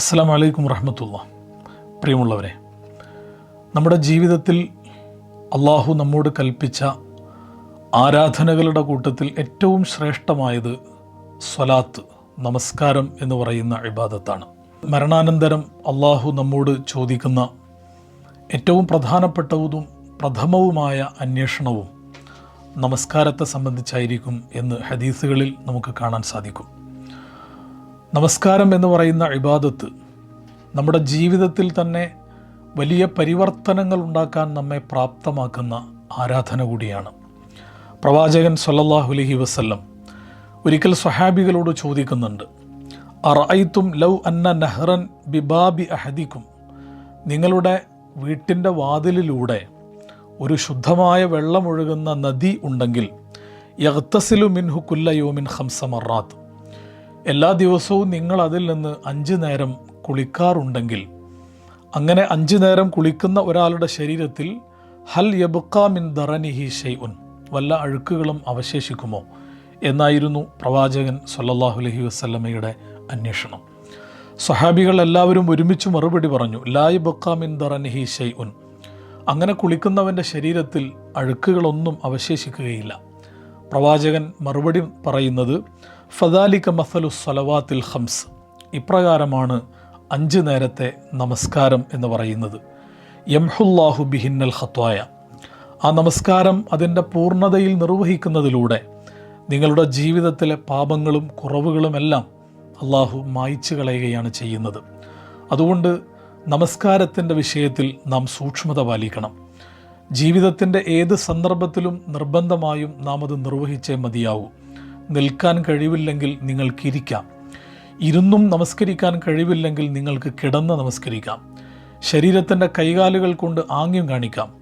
അസ്സാം വലൈക്കും വറഹമത്തുള്ള പ്രിയമുള്ളവരെ നമ്മുടെ ജീവിതത്തിൽ അള്ളാഹു നമ്മോട് കൽപ്പിച്ച ആരാധനകളുടെ കൂട്ടത്തിൽ ഏറ്റവും ശ്രേഷ്ഠമായത് സ്വലാത്ത് നമസ്കാരം എന്ന് പറയുന്ന ഇബാദത്താണ്. മരണാനന്തരം അള്ളാഹു നമ്മോട് ചോദിക്കുന്ന ഏറ്റവും പ്രധാനപ്പെട്ടതും പ്രഥമവുമായ അന്വേഷണവും നമസ്കാരത്തെ സംബന്ധിച്ചായിരിക്കും എന്ന് ഹദീസുകളിൽ നമുക്ക് കാണാൻ സാധിക്കും. നമസ്കാരം എന്ന് പറയുന്ന ഇബാദത്ത് നമ്മുടെ ജീവിതത്തിൽ തന്നെ വലിയ പരിവർത്തനങ്ങൾ ഉണ്ടാക്കാൻ നമ്മെ പ്രാപ്തമാക്കുന്ന ആരാധന കൂടിയാണ്. പ്രവാചകൻ സല്ലല്ലാഹു അലൈഹി വസല്ലം ഒരിക്കൽ സ്വഹാബികളോട് ചോദിക്കുന്നുണ്ട് അറൈത്തും ലൗ അന്ന നെഹ്റൻ ബിബാബി അഹദിക്കും? നിങ്ങളുടെ വീട്ടിന്റെ വാതിലിലൂടെ ഒരു ശുദ്ധമായ വെള്ളമൊഴുകുന്ന നദി ഉണ്ടെങ്കിൽ യഹ്തസിലു മിൻഹു കുല്ല യോമിൻ ഹംസ മറാത്ത്. എല്ലാ ദിവസവും നിങ്ങൾ അതിൽ നിന്ന് അഞ്ച് നേരം കുളിക്കാറുണ്ടെങ്കിൽ അങ്ങനെ അഞ്ച് നേരം കുളിക്കുന്ന ഒരാളുടെ ശരീരത്തിൽ ഹൽ യബുക്കാമിൻ ദറനിഹി ഷെയ്ഉൻ വല്ല അഴുക്കുകളും അവശേഷിക്കുമോ എന്നായിരുന്നു പ്രവാചകൻ സല്ലല്ലാഹു അലഹി വസ്ലമയുടെ അന്വേഷണം. സഹാബികൾ എല്ലാവരും ഒരുമിച്ച് മറുപടി പറഞ്ഞു ലായ് ബക്ക മിൻ ദറനിഹി ഷെയ്ഉൻ അങ്ങനെ കുളിക്കുന്നവന്റെ ശരീരത്തിൽ അഴുക്കുകളൊന്നും അവശേഷിക്കുകയില്ല. പ്രവാചകൻ മറുപടി പറയുന്നത് ഫദാലിക മസലു സലവാത്തിൽ ഹംസ് ഇപ്രകാരമാണ് അഞ്ച് നേരത്തെ നമസ്കാരം എന്ന് പറയുന്നത്. യംഹുല്ലാഹു ബിഹിന്നൽ ഹത്വായ ആ നമസ്കാരം അതിന്റെ പൂർണതയിൽ നിർവഹിക്കുന്നതിലൂടെ നിങ്ങളുടെ ജീവിതത്തിലെ പാപങ്ങളും കുറവുകളുമെല്ലാം അള്ളാഹു മായ്ച്ചു കളയുകയാണ് ചെയ്യുന്നത്. അതുകൊണ്ട് നമസ്കാരത്തിന്റെ വിഷയത്തിൽ നാം സൂക്ഷ്മത പാലിക്കണം. ജീവിതത്തിന്റെ ഏത് സന്ദർഭത്തിലും നിർബന്ധമായും നാം അത് നിർവഹിച്ചേ മതിയാവൂ. നിൽക്കാൻ കഴിവില്ലെങ്കിൽ നിങ്ങൾക്ക് ഇരിക്കാം ഇരുന്നും നമസ്കരിക്കാൻ കഴിവില്ലെങ്കിൽ നിങ്ങൾക്ക് കിടന്ന് നമസ്കരിക്കാം. ശരീരത്തിന്റെ കൈകാലുകൾ കൊണ്ട് ആംഗ്യം കാണിക്കാം.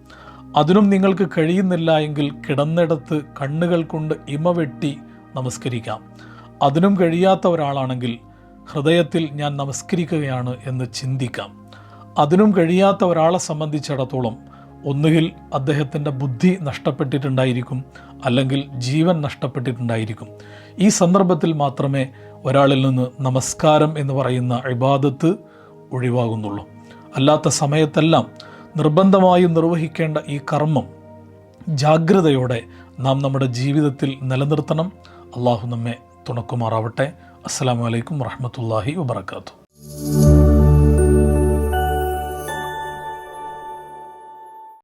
അതിനും നിങ്ങൾക്ക് കഴിയുന്നില്ല എങ്കിൽ കിടന്നിടത്ത് കണ്ണുകൾ കൊണ്ട് ഇമ വെട്ടി നമസ്കരിക്കാം. അതിനും കഴിയാത്ത ഒരാളാണെങ്കിൽ ഹൃദയത്തിൽ ഞാൻ നമസ്കരിക്കുകയാണ് എന്ന് ചിന്തിക്കാം. അതിനും കഴിയാത്ത ഒരാളെ സംബന്ധിച്ചിടത്തോളം ഒന്നുകിൽ അദ്ദേഹത്തിന്റെ ബുദ്ധി നഷ്ടപ്പെട്ടിട്ടുണ്ടായിരിക്കും അല്ലെങ്കിൽ ജീവൻ നഷ്ടപ്പെട്ടിട്ടുണ്ടായിരിക്കും. ഈ സന്ദർഭത്തിൽ മാത്രമേ ഒരാളിൽ നിന്ന് നമസ്കാരം എന്ന് പറയുന്ന ഇബാദത്ത് ഒഴിവാകുന്നുള്ളൂ. അല്ലാത്ത സമയത്തെല്ലാം നിർബന്ധമായും നിർവഹിക്കേണ്ട ഈ കർമ്മം ജാഗ്രതയോടെ നാം നമ്മുടെ ജീവിതത്തിൽ നിലനിർത്തണം. അള്ളാഹു നമ്മെ തുണക്കുമാറാവട്ടെ. അസ്സാം വലൈക്കും വറഹമത്തല്ലാഹി വബർക്കാത്തു